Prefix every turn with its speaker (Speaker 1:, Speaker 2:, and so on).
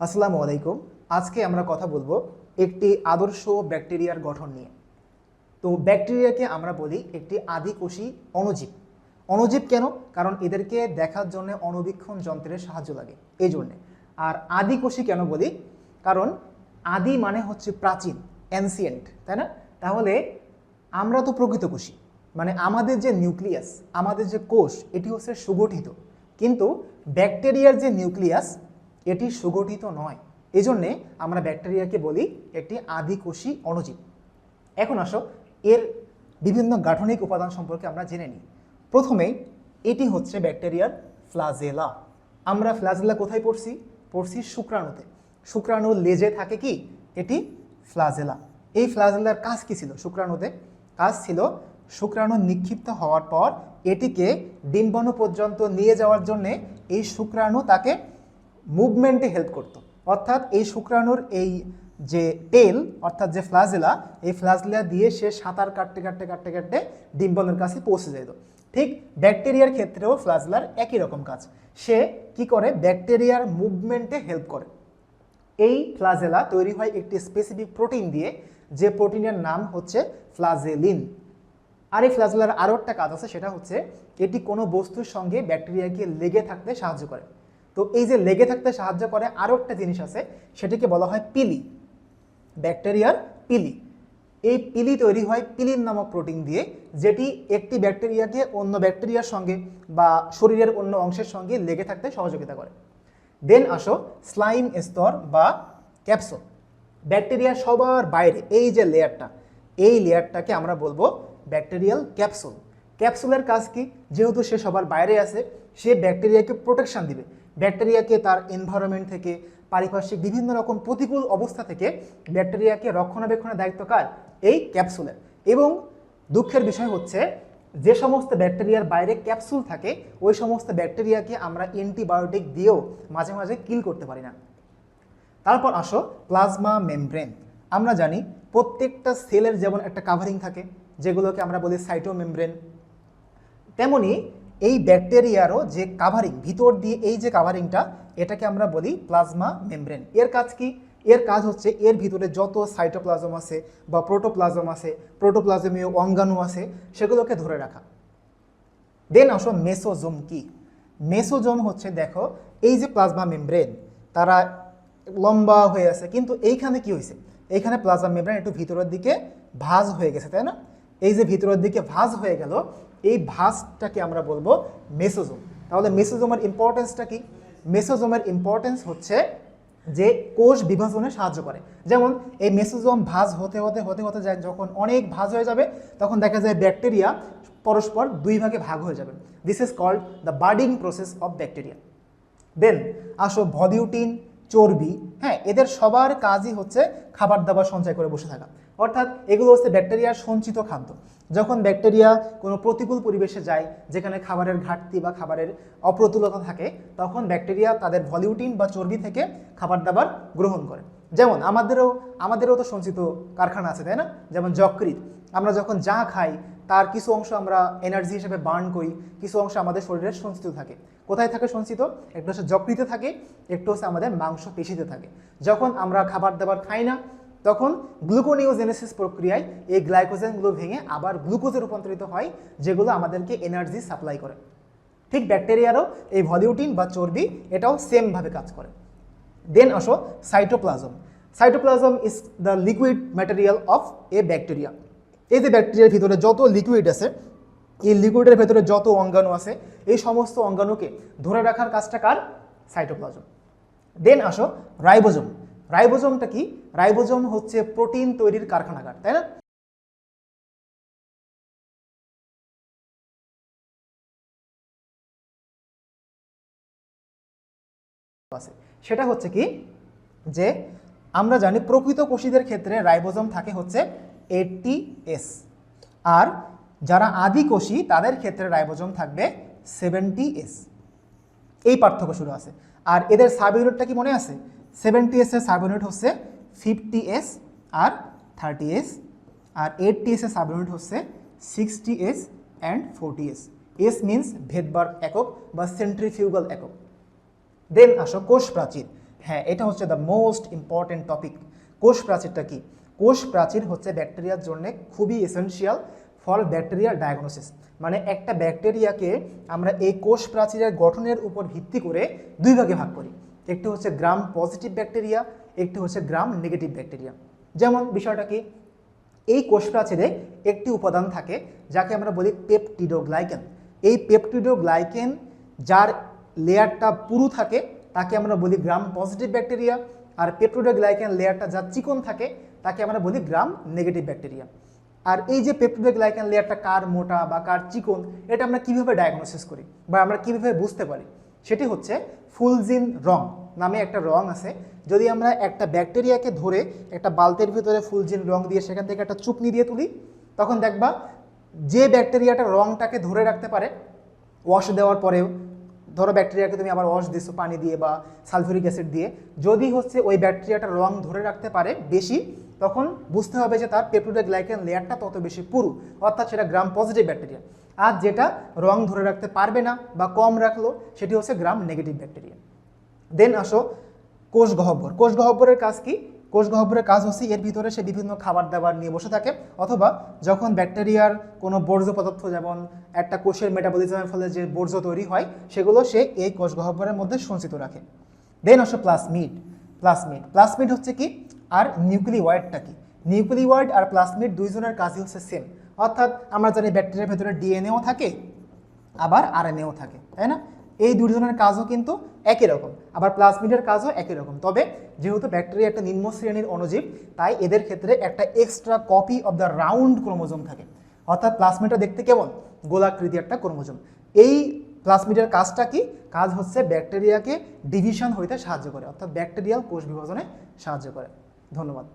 Speaker 1: আসসালামু আলাইকুম। আজকে আমরা কথা বলব একটি আদর্শ ব্যাকটেরিয়ার গঠন নিয়ে। তো ব্যাকটেরিয়াকে আমরা বলি একটি আদিকোষী অণুজীব। অণুজীব কেন? কারণ এদেরকে দেখার জন্য অণুবীক্ষণ যন্ত্রের সাহায্য লাগে। এই জন্যে। আর আদিকোষী কেন বলি? কারণ আদি মানে হচ্ছে প্রাচীন অ্যানসিয়েন্ট তাই না? তাহলে আমরা তো প্রকৃত কোষী মানে আমাদের যে নিউক্লিয়াস আমাদের যে কোষ, এটি হচ্ছে সুগঠিত। কিন্তু ব্যাকটেরিয়ার যে নিউক্লিয়াস এটি সুগঠিত নয়। এজন্যে আমরা ব্যাকটেরিয়াকে বলি একটি আদিকোষী অণুজীব। এখন আসো, এর বিভিন্ন গাঠনিক উপাদান সম্পর্কে আমরা জেনে নিই। প্রথমেই এটি হচ্ছে ব্যাকটেরিয়ার ফ্লাজেলা। আমরা ফ্লাজেলা কোথায় পড়ছি? পড়ছি শুক্রাণুতে। শুক্রাণুর লেজে থাকে কি? এটি ফ্লাজেলা। এই ফ্লাজেলার কাজ কী ছিল শুক্রাণুতে? কাজ ছিল শুক্রাণু নিক্ষিপ্ত হওয়ার পর এটিকে ডিম্বাণু পর্যন্ত নিয়ে যাওয়ার জন্যে এই শুক্রাণু তাকে মুভমেন্টে হেল্প করতো। অর্থাৎ এই শুক্রাণুর এই যে টেল অর্থাৎ যে ফ্লাজেলা, এই ফ্লাজেলা দিয়ে সে সাঁতার কাটতে কাটতে কাটতে কাটতে ডিম্বলের কাছে পৌঁছে যেত। ঠিক ব্যাকটেরিয়ার ক্ষেত্রেও ফ্লাজেলার একই রকম কাজ। সে কি করে? ব্যাকটেরিয়ার মুভমেন্টে হেল্প করে। এই ফ্লাজেলা তৈরি হয় একটি স্পেসিফিক প্রোটিন দিয়ে, যে প্রোটিনের নাম হচ্ছে ফ্লাজেলিন। আর এই ফ্লাজেলার আরও একটা কাজ আছে, সেটা হচ্ছে এটি কোনো বস্তুর সঙ্গে ব্যাকটেরিয়াকে লেগে থাকতে সাহায্য করে। তো এই যে লেগে থাকতে সাহায্য করে আরও একটা জিনিস আছে, সেটিকে বলা হয় পিলি, ব্যাকটেরিয়ার পিলি। এই পিলি তৈরি হয় পিলিন নামক প্রোটিন দিয়ে, যেটি একটি ব্যাকটেরিয়াকে অন্য ব্যাকটেরিয়ার সঙ্গে বা শরীরের অন্য অংশের সঙ্গে লেগে থাকতে সহযোগিতা করে। দেন আসো স্লাইম স্তর বা ক্যাপসুল। ব্যাকটেরিয়া সবার বাইরে, এই যে লেয়ারটা, এই লেয়ারটাকে আমরা বলব ব্যাকটেরিয়াল ক্যাপসুল। ক্যাপসুলের কাজ কি? যেহেতু সে সবার বাইরে আছে, সে ব্যাকটেরিয়াকে প্রোটেকশন দিবে। ব্যাকটেরিয়াকে তার এনভায়রনমেন্ট থেকে, পারিপার্শ্বিক বিভিন্ন রকম প্রতিকূল অবস্থা থেকে ব্যাকটেরিয়াকে রক্ষণাবেক্ষণের দায়িত্ব কার? এই ক্যাপসুলের। এবং দুঃখের বিষয় হচ্ছে, যে সমস্ত ব্যাকটেরিয়ার বাইরে ক্যাপসুল থাকে, ওই সমস্ত ব্যাকটেরিয়াকে আমরা অ্যান্টিবায়োটিক দিয়েও মাঝে মাঝে কিল করতে পারি না। তারপর আসো প্লাজমা মেমব্রেন আমরা জানি প্রত্যেকটা সেলের যেমন একটা কাভারিং থাকে, যেগুলোকে আমরা বলি সাইটো মেমব্রেন তেমনি এই ব্যাকটেরিয়ারও যে কাভারিং ভিতর দিয়ে এই যে কাভারিংটা এটাকে আমরা বলি প্লাজমা মেমব্রেন এর কাজ কি? এর কাজ হচ্ছে এর ভিতরে যত সাইটোপ্লাজম আছে বা প্রোটোপ্লাজম আছে প্রোটোপ্লাজমীয় অঙ্গাণু আছে, সেগুলোকে ধরে রাখা। দেন আসো মেসোজোম কি? মেসোজোম হচ্ছে, দেখো, এই যে প্লাজমা মেমব্রেন তারা লম্বা হয়ে আছে, কিন্তু এইখানে কি হয়েছে? এইখানে প্লাজমা মেমব্রেন একটু ভিতরের দিকে ভাঁজ হয়ে গেছে, তাই না? এই যে ভিতরের দিকে ভাঁজ হয়ে গেল, এই ভাঁজটাকে আমরা বলব মেসোজোম। তাহলে মেসোজোমের ইম্পর্টেন্সটা কি? মেসোজোমের ইম্পর্টেন্স হচ্ছে যে কোষ বিভাজনে সাহায্য করে। যেমন এই মেসোজোম ভাঁজ হতে হতে হতে হতে যায়, যখন অনেক ভাঁজ হয়ে যাবে, তখন দেখা যায় ব্যাকটেরিয়া পরস্পর দুই ভাগে ভাগ হয়ে যাবে। This is called the budding process of bacteria then আসো ভলিউটিন চর্বি হ্যাঁ এদের সবার কাজই হচ্ছে খাবার দাবার সঞ্চয় করে বসে থাকা। অর্থাৎ এগুলো হচ্ছে ব্যাকটেরিয়ার সঞ্চিত খাদ্য। যখন ব্যাকটেরিয়া কোনো প্রতিকূল পরিবেশে যায়, যেখানে খাবারের ঘাটতি বা খাবারের অপ্রতুলতা থাকে, তখন ব্যাকটেরিয়া তাদের ভলিউটিন বা চর্বি থেকে খাবার দাবার গ্রহণ করে। যেমন আমাদেরও আমাদেরও তো সঞ্চিত কারখানা আছে, তাই না? যেমন যকৃত আমরা যখন যা খাই তার কিছু অংশ আমরা এনার্জি হিসেবে বার্ন করি, কিছু অংশ আমাদের শরীরে সঞ্চিত থাকে। কোথায় থাকে সঞ্চিত? একটু হচ্ছে যকৃতে থাকে, একটু হচ্ছে আমাদের মাংস পেশিতে থাকে। যখন আমরা খাবার দাবার খাই না, তখন গ্লুকোনিওজেনেসিস প্রক্রিয়ায় এই গ্লাইকোজেনগুলো ভেঙে আবার গ্লুকোজে রূপান্তরিত হয়, যেগুলো আমাদেরকে এনার্জি সাপ্লাই করে। ঠিক ব্যাকটেরিয়ারও এই ভলিউটিন বা চর্বি এটাও সেমভাবে কাজ করে। দেন আসো cytoplasm cytoplasm is the liquid material of a bacteria এই যে ব্যাকটেরিয়ার ভিতরে যত লিকুইড আছে, এই লিকুইডের ভেতরে যত অঙ্গাণু আছে, এই সমস্ত অঙ্গাণুকে ধরে রাখার কাজটা কার? সাইটোপ্লাজম দেন আসো রাইবোজোম রাইবোজোমটা কি? রাইবোজোম হচ্ছে প্রোটিন তৈরির কারখানাগার, তাই না? সেটা হচ্ছে কি? যে আমরা জানি প্রকৃত কোষীদের ক্ষেত্রে রাইবোজোম থাকে হচ্ছে এইটটি এস আর যারা আদি কোষী তাদের ক্ষেত্রে রাইবোজোম থাকবে সেভেন্টি এস এই পার্থক্য শুরু আছে। আর এদের সাব ইউনিটটা কি মনে আছে? সেভেন্টি এস এর সাব ইউনিট হচ্ছে ফিফটি এস আর থার্টি এস আর এইটটি এস এর সাব ইউনিট হচ্ছে sixty S and forty S S means ভেদবার একক বা সেন্ট্রিফিউগাল একক। দেন আসো কোষ প্রাচীর হ্যাঁ এটা হচ্ছে দ্য মোস্ট ইম্পর্টেন্ট টপিক কোষ প্রাচীরটা কি? কোষ প্রাচীর হচ্ছে ব্যাকটেরিয়ার জন্য খুবই এসেনশিয়াল ফর ব্যাকটেরিয়া ডায়াগনোসিস মানে একটা ব্যাকটেরিয়াকে আমরা এই কোষ প্রাচীরের গঠনের উপর ভিত্তি করে দুই ভাগে ভাগ করি। একটি হচ্ছে গ্রাম পজিটিভ ব্যাকটেরিয়া একটি হচ্ছে গ্রাম নেগেটিভ ব্যাকটেরিয়া যেমন বিষয়টা কি? এই কোষ প্রাচীরে একটি উপাদান থাকে, যাকে আমরা বলি পেপটিডোগ্লাইকেন এই পেপটিডোগ্লাইকেন যার লেয়ারটা পুরু থাকে, তাকে আমরা বলি গ্রাম পজিটিভ ব্যাকটেরিয়া আর পেপটিডোগ্লাইকেন লেয়ারটা যা চিকন থাকে তাকে আমরা বলি গ্রাম নেগেটিভ ব্যাকটেরিয়া। আর এই যে পেপটিডোগ্লাইকেন লেয়ারটা কার মোটা বা কার চিকন, এটা আমরা কীভাবে ডায়াগনোসিস করি বা আমরা কীভাবে বুঝতে পারি? সেটি হচ্ছে ফুলজিন রং নামে একটা রং আছে। যদি আমরা একটা ব্যাকটেরিয়াকে ধরে একটা বালতির ভিতরে ফুলজিন রং দিয়ে সেখান থেকে একটা চুপনি দিয়ে তুলি, তখন দেখবা যে ব্যাকটেরিয়াটা রংটাকে ধরে রাখতে পারে ওয়াশ দেওয়ার পরেও, ধরো ব্যাকটেরিয়াকে তুমি আবার ওয়াশ দিছো পানি দিয়ে বা সালফিউরিক অ্যাসিড দিয়ে, যদি হচ্ছে ওই ব্যাকটেরিয়াটা রং ধরে রাখতে পারে বেশি তখন বুঝতে হবে যে তার পেপটিডোগ্লাইকেন লেয়ারটা তত বেশি পুরু, অর্থাৎ সেটা গ্রাম পজিটিভ ব্যাকটেরিয়া আর যেটা রং ধরে রাখতে পারবে না বা কম রাখল, সেটি হচ্ছে গ্রাম নেগেটিভ ব্যাকটেরিয়া দেন আসো কোষ গহ্বর কোষ গহ্বরের কাজ কি? কোষ গহ্বরের কাজ হচ্ছে এর ভিতরে সে বিভিন্ন খাবার দাবার নিয়ে বসে থাকে, অথবা যখন ব্যাকটেরিয়ার কোনো বর্জ্য পদার্থ, যেমন একটা কোষের মেটাবলিজমের ফলে যে বর্জ্য তৈরি হয়, সেগুলো সে এই কোষ গহ্বরের মধ্যে সঞ্চিত রাখে। দেন আসো প্লাসমিড প্লাসমিড প্লাসমিড হচ্ছে কি? আর নিউক্লিওয়েডটা কি? নিউক্লিওয়েড আর প্লাসমিড দুইজনের কাজই হচ্ছে সেম অর্থাৎ আমরা জানি ব্যাকটেরিয়ার ভেতরে ডিএনএও থাকে, আবার আর আরএনএও থাকে, তাই না? এই দুজনের কাজও কিন্তু একই রকম, আবার প্লাজমিডের কাজও একই রকম। তবে যেহেতু ব্যাকটেরিয়া একটা নিম্ন শ্রেণির অণুজীব, তাই এদের ক্ষেত্রে একটা extra copy of the round chromosome থাকে। অর্থাৎ প্লাজমিডটা দেখতে কেমন? গোলাকৃতি একটা ক্রোমোজোম এই প্লাজমিডের কাজটা কি? কাজ হচ্ছে ব্যাকটেরিয়াকে ডিভিশন হইতে সাহায্য করে, অর্থাৎ ব্যাকটেরিয়াল কোষ বিভাজনে সাহায্য করে। ধন্যবাদ